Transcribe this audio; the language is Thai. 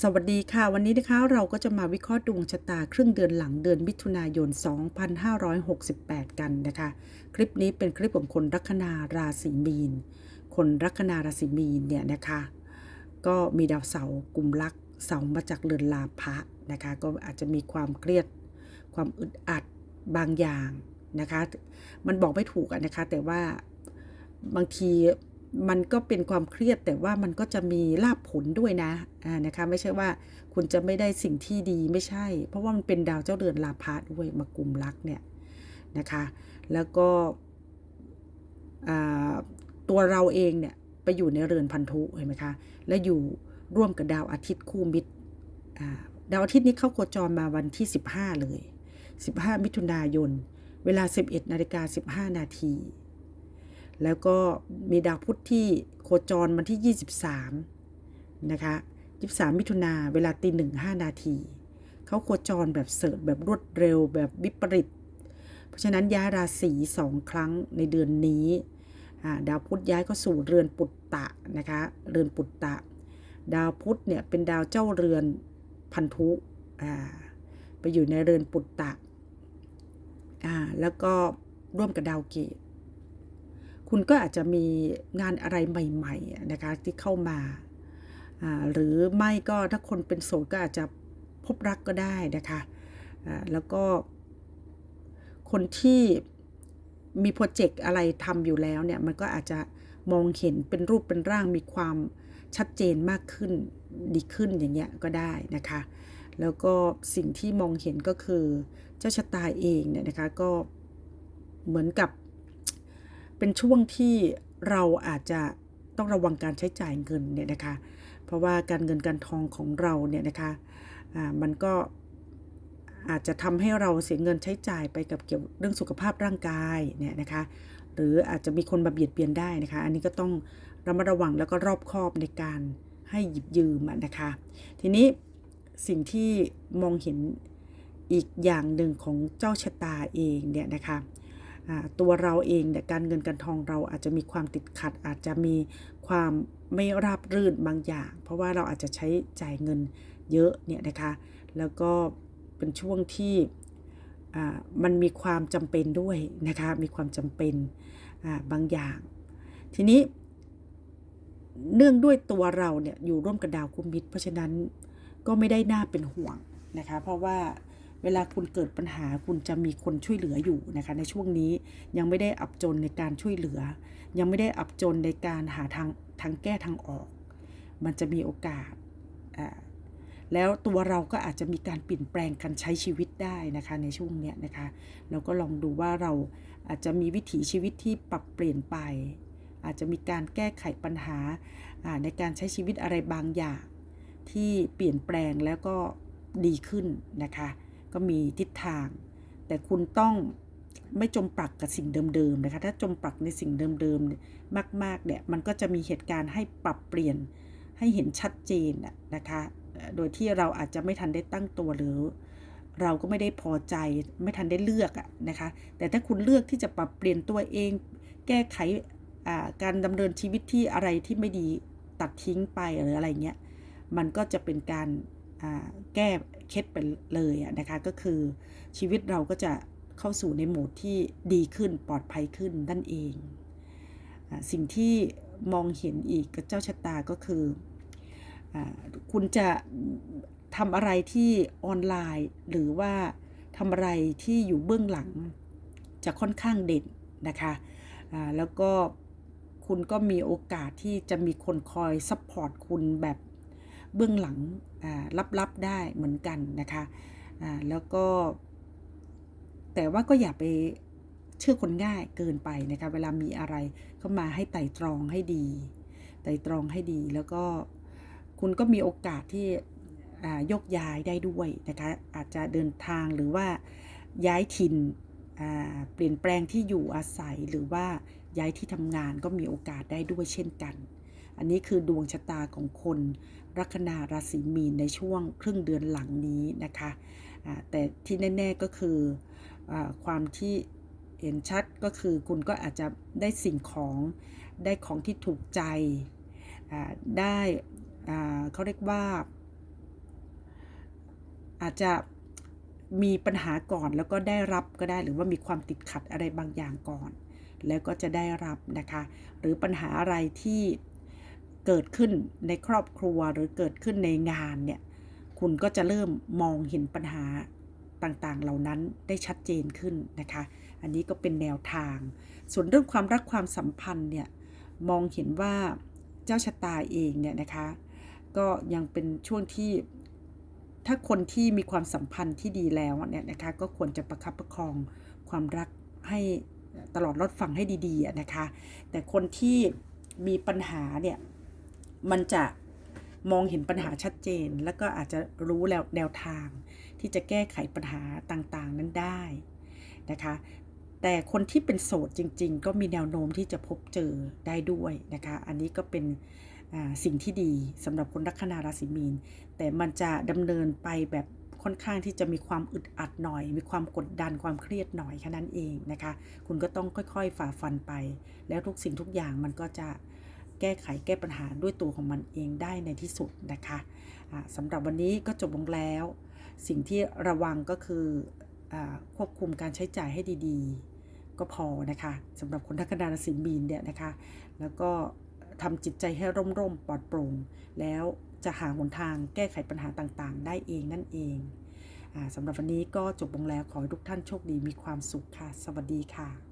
สวัสดีค่ะ วันนี้นะคะเราก็จะมาวิเคราะห์ดวงชะตาครึ่งเดือนหลังเดือนมิถุนายน 2568 กันนะคะ คลิปนี้เป็นคลิปของคนลัคนาราศีมีน คนลัคนาราศีมีนเนี่ยนะคะ ก็มีดาวเสาร์กลุ่มลักเสามาจากเรือนลาภะนะคะ ก็อาจจะมีความเครียด ความอึดอัดบางอย่างนะคะ มันบอกไม่ถูกอะนะคะ แต่ว่าบางที มันก็เป็นความเครียดแต่ว่ามันก็จะมีลาบผลด้วยนะอ่านะคะ ไม่ใช่ว่าคุณจะไม่ได้สิ่งที่ดีไม่ใช่ เพราะว่ามันเป็นดาวเจ้าเรือนลาภะด้วยมากลุ่มรักเนี่ยนะคะ แล้วก็ตัวเราเองเนี่ยไปอยู่ในเรือนพันธุเห็นไหมคะ และอยู่ร่วมกับดาวอาทิตย์คู่มิตรดาวอาทิตย์นี้เข้าโคจรมาวันที่ 15 เลย 15 มิถุนายน เวลา 11นาฬิกา15 นาที แล้วก็มีดาวพุธที่โคจรวันที่ 23 นะคะ 23 มิถุนาเวลาตีหนึ่งห้านาที เขาโคจรแบบเสิร์ชแบบรวดเร็วแบบวิปริต เพราะฉะนั้นย้ายราศีสองครั้งในเดือนนี้ดาวพุธย้ายเข้าสู่เรือนปุตตะนะคะ เรือนปุตตะ ดาวพุธเนี่ยเป็นดาวเจ้าเรือนพันธุไปอยู่ในเรือนปุตตะแล้วก็ร่วมกับดาวเกต คุณก็อาจจะมีงานอะไรใหม่ๆนะคะที่เข้ามา หรือไม่ก็ถ้าคนเป็นโสดก็อาจจะพบรักก็ได้นะคะแล้วก็คนที่มีโปรเจกต์อะไรทำอยู่แล้วเนี่ยมันก็อาจจะมองเห็นเป็นรูปเป็นร่างมีความชัดเจนมากขึ้นดีขึ้นอย่างเงี้ยก็ได้นะคะ แล้วก็สิ่งที่มองเห็นก็คือเจ้าชะตาเองเนี่ยนะคะก็เหมือนกับ เป็นช่วงที่เราอาจจะต้องระวังการใช้จ่ายเงินเนี่ยนะคะ เพราะว่าการเงินการทองของเราเนี่ยนะคะมันก็อาจจะทำให้เราเสียเงินใช้จ่ายไปกับเกี่ยวเรื่องสุขภาพร่างกายเนี่ยนะคะ หรืออาจจะมีคนมาเบียดเบียนได้นะคะ อันนี้ก็ต้องระมัดระวังแล้วก็รอบคอบในการให้หยิบยืมนะคะ ทีนี้สิ่งที่มองเห็นอีกอย่างหนึ่งของเจ้าชะตาเองเนี่ยนะคะ ตัวเราเองเนี่ยการเงินการทองเราอาจจะมีความติดขัด อาจจะมีความไม่ราบรื่นบางอย่าง เพราะว่าเราอาจจะใช้จ่ายเงินเยอะเนี่ยนะคะแล้วก็เป็นช่วงที่มันมีความจำเป็นด้วยนะคะมีความจำเป็นบางอย่าง ทีนี้เนื่องด้วยตัวเราเนี่ยอยู่ร่วมกับดาวคุมมิตรเพราะฉะนั้นก็ไม่ได้น่าเป็นห่วงนะคะเพราะว่า เวลาคุณเกิดปัญหาคุณจะมีคนช่วยเหลืออยู่นะคะ ในช่วงนี้ยังไม่ได้อับจนในการช่วยเหลือ ยังไม่ได้อับจนในการหาทางทางแก้ทางออก มันจะมีโอกาสอ่าแล้วตัวเราก็อาจจะมีการเปลี่ยนแปลงการใช้ชีวิตได้นะคะในช่วงเนี้ยนะคะเราก็ลองดูว่าเราอาจจะมีวิถีชีวิตที่ปรับเปลี่ยนไป อาจจะมีการแก้ไขปัญหาอ่าในการใช้ชีวิตอะไรบางอย่างที่เปลี่ยนแปลงแล้วก็ดีขึ้นนะคะ ก็มีทิศทาง แต่คุณต้องไม่จมปลักกับสิ่งเดิมๆนะคะ ถ้าจมปลักในสิ่งเดิมๆมากๆเนี่ยมันก็จะมีเหตุการณ์ให้ปรับเปลี่ยนให้เห็นชัดเจนนะคะ โดยที่เราอาจจะไม่ทันได้ตั้งตัวหรือ เราก็ไม่ได้พอใจไม่ทันได้เลือกนะคะ แต่ถ้าคุณเลือกที่จะปรับเปลี่ยนตัวเอง แก้ไขการดำเนินชีวิตที่อะไรที่ไม่ดีตัดทิ้งไปหรืออะไรเงี้ย มันก็จะเป็นการแก้ เคล็ดไปเลยอะนะคะก็คือชีวิตเราก็จะเข้าสู่ในโหมดที่ดีขึ้นปลอดภัยขึ้นนั่นเอง สิ่งที่มองเห็นอีกกับเจ้าชะตาก็คืออคุณจะทำอะไรที่ออนไลน์ หรือว่าทำอะไรที่อยู่เบื้องหลังจะค่อนข้างเด่นนะคะแล้วก็คุณก็มีโอกาสที่จะมีคนคอยซัพพอร์ตคุณแบบเบื้องหลัง ลับๆได้เหมือนกันนะคะแล้วก็ แต่ว่าก็อย่าไปเชื่อคนง่ายเกินไปนะคะเวลามีอะไรเข้ามาให้ไต่ตรองให้ดี ไต่ตรองให้ดี แล้วก็คุณก็มีโอกาสที่ยกย้ายได้ด้วยนะคะอาจจะเดินทางหรือว่าย้ายถิ่นเปลี่ยนแปลงที่อยู่อาศัยหรือว่าย้ายที่ทำงานก็มีโอกาสได้ด้วยเช่นกัน อันนี้คือดวงชะตาของคน ลัคนาราศีมีนในช่วงครึ่งเดือนหลังนี้นะคะแต่ที่แน่ ๆก็คืออความที่เห็นชัดก็คือคุณก็อาจจะได้สิ่งของได้ของที่ถูกใจได้เขาเรียกว่า อาจจะมีปัญหาก่อนแล้วก็ได้รับก็ได้หรือว่ามีความติดขัดอะไรบางอย่างก่อน แล้วก็จะได้รับนะคะ หรือปัญหาอะไรที่ เกิดขึ้นในครอบครัวหรือเกิดขึ้นในงานเนี่ย คุณก็จะเริ่มมองเห็นปัญหาต่างๆ เหล่านั้นได้ชัดเจนขึ้นนะคะ อันนี้ก็เป็นแนวทาง ส่วนเรื่องความรักความสัมพันธ์เนี่ย มองเห็นว่าเจ้าชะตาเองเนี่ยนะคะ ก็ยังเป็นช่วงที่ถ้าคนที่มีความสัมพันธ์ที่ดีแล้วเนี่ยนะคะ ก็ควรจะประคับประคองความรักให้ตลอดรอดฟังให้ดีๆนะคะ แต่คนที่มีปัญหาเนี่ย มันจะมองเห็นปัญหาชัดเจน แล้วก็อาจจะรู้แล้วแนวทาง ที่จะแก้ไขปัญหาต่างๆ นั้นได้นะคะ แต่คนที่เป็นโสดจริง ๆ ก็มีแนวโน้มที่จะพบเจอได้ด้วยนะคะ อันนี้ก็เป็นสิ่งที่ดีสำหรับคนลัคนาราศีมีน แต่มันจะดำเนินไปแบบค่อนข้างที่จะมีความอึดอัดหน่อย มีความกดดันความเครียดหน่อยแค่นั้นเองนะคะ คุณก็ต้องค่อยๆฝ่าฟันไป แล้วทุกสิ่งทุกอย่างมันก็จะ แก้ไขแก้ปัญหาด้วยตัวของมันเองได้ในที่สุดนะคะสำหรับวันนี้ก็จบลงแล้ว สิ่งที่ระวังก็คืออควบคุมการใช้จ่ายให้ดีๆ ก็พอนะคะสำหรับคนทักนาราศีมีนเนี่ยนะคะแล้วก็ทำจิตใจให้ร่มๆปลอดโปร่ง แล้วจะหาหนทางแก้ไขปัญหาต่างๆ ได้เองนั่นเองอสำหรับวันนี้ก็จบลงแล้วขอให้ทุกท่านโชคดีมีความสุขค่ะ สวัสดีค่ะ